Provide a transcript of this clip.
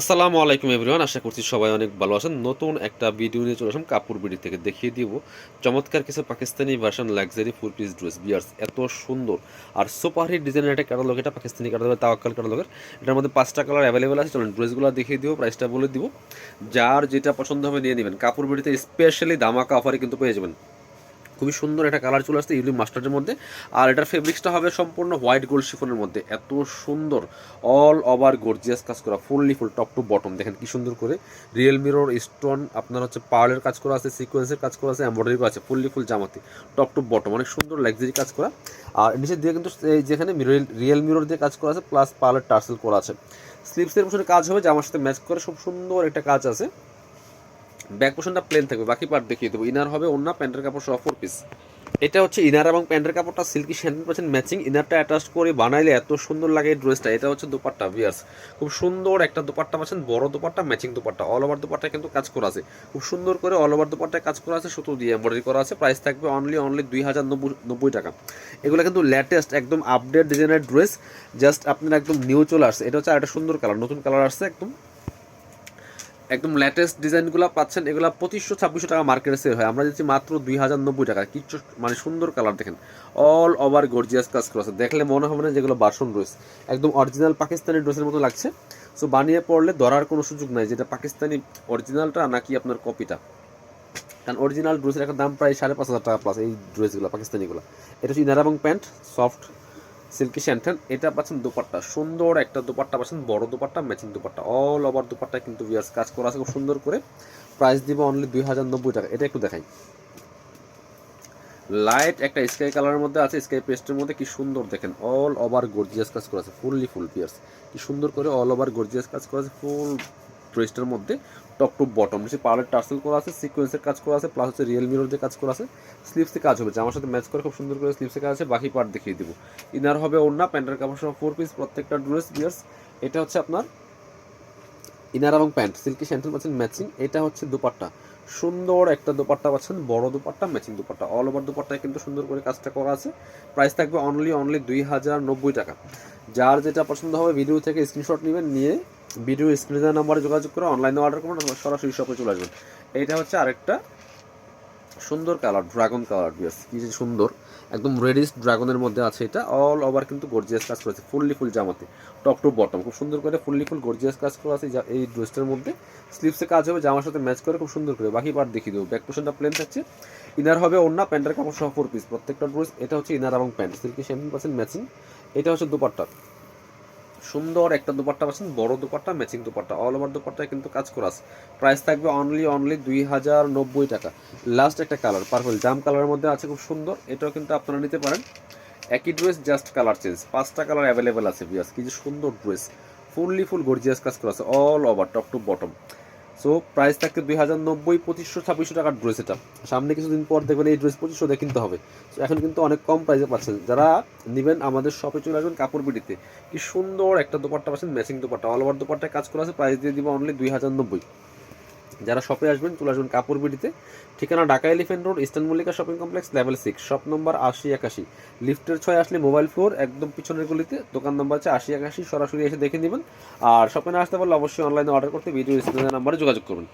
আসসালামু আলাইকুম এভরিওয়ান, আশা করছি সবাই অনেক ভালো আছেন। নতুন একটা ভিডিও নিয়ে চলে আসলাম কাপড় বিডি থেকে। দেখিয়ে দিব চমৎকার কিছু Pakistani version luxury full piece dress বিয়ার্স এত সুন্দর। আর সুপার হিট ডিজাইনের একটা ক্যাটালগ এটা পাকিস্তানি ক্যাটালগ তাওয়াক্কাল ক্যাটালগের এটার মধ্যে পাঁচটা কালার অ্যাভেলেবেল আছে। চলুন ড্রেসগুলো দেখিয়ে দিব প্রাইসটা বলে দিব। যার যেটা পছন্দ হবে নিয়ে নেবেন। কাপড় বিডিতে স্পেশালি দামাকা অফারে কিন্তু পেয়ে যাবেন। খুবই সুন্দর একটা কালার চলে আসছে ইউলি মাস্টার্ডের মধ্যে। আর এটার ফেব্রিক্সটা হবে সম্পূর্ণ হোয়াইট গোল্ড শিফনের মধ্যে। এত সুন্দর অল ওভার গর্জিয়াস কাজ করা fully full top to bottom দেখেন কি সুন্দর করে রিয়েল মিরর স্টোন আপনার হচ্ছে পার্লের কাজ করা আছে সিকোয়েন্সের কাজ করা আছে এমব্রয়ডারি করা আছে ফুললি ফুল জামাতি টপ টু বটম অনেক সুন্দর লাক্সারি কাজ করা। আর নিচে দিয়ে কিন্তু এই যেখানে রিয়েল মিরর দিয়ে কাজ করা আছে প্লাস পার্লের টার্সেল করা আছে। স্লিপসের পিছনে কাজ হবে, জামার সাথে ম্যাচ করে খুব সুন্দর একটা কাজ আছে। ব্যাক পোর্শনটা প্লেন থাকবে, বাকি পার্ট দেখিয়ে দেবো। ইনার হবে অন্য প্যান্টের কাপড় সহ ফোর পিস এটা হচ্ছে ইনার এবং প্যান্টের কাপড়টা সিল্কি সেন্টেন পাচ্ছেন ম্যাচিং ইনারটা অ্যাটাচ করে বানাইলে এত সুন্দর লাগে এই ড্রেসটা এটা হচ্ছে দোপাট্টা ভিয়ার্স খুব সুন্দর একটা দোপাট্টা পাচ্ছেন, বড় dupatta matching dupatta. All over দোপাট্টায় কিন্তু কাজ করা আছে। খুব সুন্দর করে অল ওভার দোপাট্টায় কাজ করা আছে, সুতো দিয়ে এমব্রয়ডারি করা আছে। প্রাইস থাকবে অনলি অনলি দুই হাজার নব্বই টাকা। এগুলো কিন্তু লেটেস্ট একদম আপডেট ডিজাইনের ড্রেস জাস্ট আপনার একদম নিউ চলে আসছে। এটা হচ্ছে আর একটা সুন্দর কালার নতুন কালার আসছে, একদম একদম লেটেস্ট ডিজাইনগুলো পাচ্ছেন, এগুলো পঁচিশশো ছাব্বিশশো টাকা মার্কেটে সেল হয়। আমরা দিচ্ছি মাত্র দুই হাজার নব্বই টাকা। কিচ্ছু মানে সুন্দর কালার দেখেন। অল ওভার গর্জিয়াস কাজ করা আছে। দেখলে মনে হবে না যেগুলো বাসন ড্রেস একদম অরিজিনাল পাকিস্তানি ড্রেসের মতো লাগছে। সো বানিয়ে পড়লে ধরার কোনো সুযোগ নাই যেটা পাকিস্তানি অরিজিনালটা নাকি আপনার কপিটা কারণ অরিজিনাল ড্রেসের একটা দাম প্রায় সাড়ে পাঁচ হাজার টাকা প্লাস এই ড্রেসগুলো পাকিস্তানিগুলো। এটা হচ্ছে ইনার এবং প্যান্ট সফট সিল্কি শ্যান্টেন এটা পাচ্ছেন দুপাট্টা। সুন্দর একটা দুপাট্টা পাচ্ছেন, বড় dupatta, matching dupatta. All over dupatta কিন্তু বিয়ার্স কাজ করা আছে, খুব সুন্দর করে। প্রাইস দিব অনলি দুই হাজার নব্বই টাকা। এটা একটু দেখাই। লাইট একটা স্কাই কালারের মধ্যে আছে স্কাই পেস্টের মধ্যে, কি সুন্দর দেখেন। অল ওভার গর্জিয়াস কাজ করা আছে ফুললি ফুল পিয়ার্স কি সুন্দর করে অল ওভার গর্জিয়াস কাজ করা আছে ফুল ড্রেসটার মধ্যে টপ টু বটম। নিচে পার্লের টার্সেল করা আছে, সিকোয়েন্সের কাজ করা আছে প্লাস হচ্ছে রিয়েল মিরর দিয়ে কাজ করা আছে স্লিপসে কাজ হবে। জামার সাথে ম্যাচ করে খুব সুন্দর করে স্লিপসে কাজ আছে, বাকি পার্ট দেখিয়ে দেবো। ইনার হবে ওড়না, প্যান্টের কাপড় সহ ফোর পিস প্রত্যেকটা ড্রেস বিয়ার্স এটা হচ্ছে আপনার ইনার এবং প্যান্ট সিল্কি স্যান্টেল পাচ্ছেন ম্যাচিং এটা হচ্ছে দুপাট্টা। সুন্দর একটা দুপাট্টা পাচ্ছেন, বড় dupatta matching dupatta. All over দুপাট্টায় কিন্তু সুন্দর করে কাজটা করা আছে। প্রাইস থাকবে অনলি অনলি দুই হাজার নব্বই টাকা। যার যেটা পছন্দ হবে ভিডিও থেকে স্ক্রিনশট নেবেন, নিয়ে ভিডিও স্ক্রিনে নাম্বারে যোগাযোগ করে অনলাইনে অর্ডার করুন অথবা সরাসরি শপে চলে আসবেন। এইটা হচ্ছে আরেকটা সুন্দর কালার, ড্রাগন কালার বিয়াস কি যে সুন্দর। একদম রেডিস ড্রাগনের মধ্যে আছে এটা। অল ওভার কিন্তু গর্জিয়াস কাজ করেছে ফুললি ফুল জামাতে টপ টু বটম খুব সুন্দর করে ফুললি ফুল গর্জিয়াস কাজ করা আছে এই ড্রেসটার মধ্যে। স্লিপসে কাজ হবে, জামার সাথে ম্যাচ করে খুব সুন্দর করে। বাকি পার্ট দেখিয়ে দেবো। ব্যাক পোশনটা প্লেন থাকছে। ইনার হবে অন্য প্যান্টের কাপড় সহ ফোর পিস প্রত্যেকটা ড্রেস এটা হচ্ছে ইনার এবং pant silky seven percent matching এটা হচ্ছে দুপাট্টা। সুন্দর একটা দুপাট্টা পাচ্ছেন, বড় dupatta matching dupatta all over দুপাট্টায় কিন্তু কাজ করা আছে। প্রাইস থাকবে অনলি অনলি দুই হাজার নব্বই টাকা। লাস্ট একটা কালার পার্পল জাম কালারের মধ্যে আছে খুব সুন্দর, এটাও কিন্তু আপনারা নিতে পারেন। একই ড্রেস জাস্ট কালার চেঞ্জ পাঁচটা কালার অ্যাভেলেবেল আছে বিয়াস কি যে সুন্দর ড্রেস ফুললি ফুল গর্জিয়াস কাজ করা আছে all over top to bottom so price থাকতে দুই হাজার নব্বই, পঁচিশশো, ছাব্বিশশো টাকার ড্রেস এটা। সামনে কিছুদিন পর দেখবেন এই ড্রেস পঁচিশশো দিয়ে কিনতে হবে। সো এখন কিন্তু অনেক কম প্রাইসে পাচ্ছেন। যারা নেবেন, আমাদের শপে চলে আসবেন কাপড় বিটিতে। কি সুন্দর একটা দোপাট্টা পাচ্ছেন ম্যাচিং দোপাট্টা। অল ওভার দোপাট্টায় কাজ করে আছে প্রাইস দিয়ে দিব অনলি দুই হাজার নব্বই। যারা শপে আসবেন, চলে আসবেন কাপড় বিডিতে। ঠিকানা Dhaka elephant road, eastern Mallika shopping complex level six shop number আশি একাশি। লিফটের ছয় আসলে মোবাইল ফোর একদম পিছনের গলিতে। দোকান নম্বর আছে আশি একাশি, সরাসরি এসে দেখে নেবেন। আর শপে না আসতে পারলে অবশ্যই অনলাইনে অর্ডার করতে ভিডিও স্ক্রিনের নাম্বারে যোগাযোগ করুন।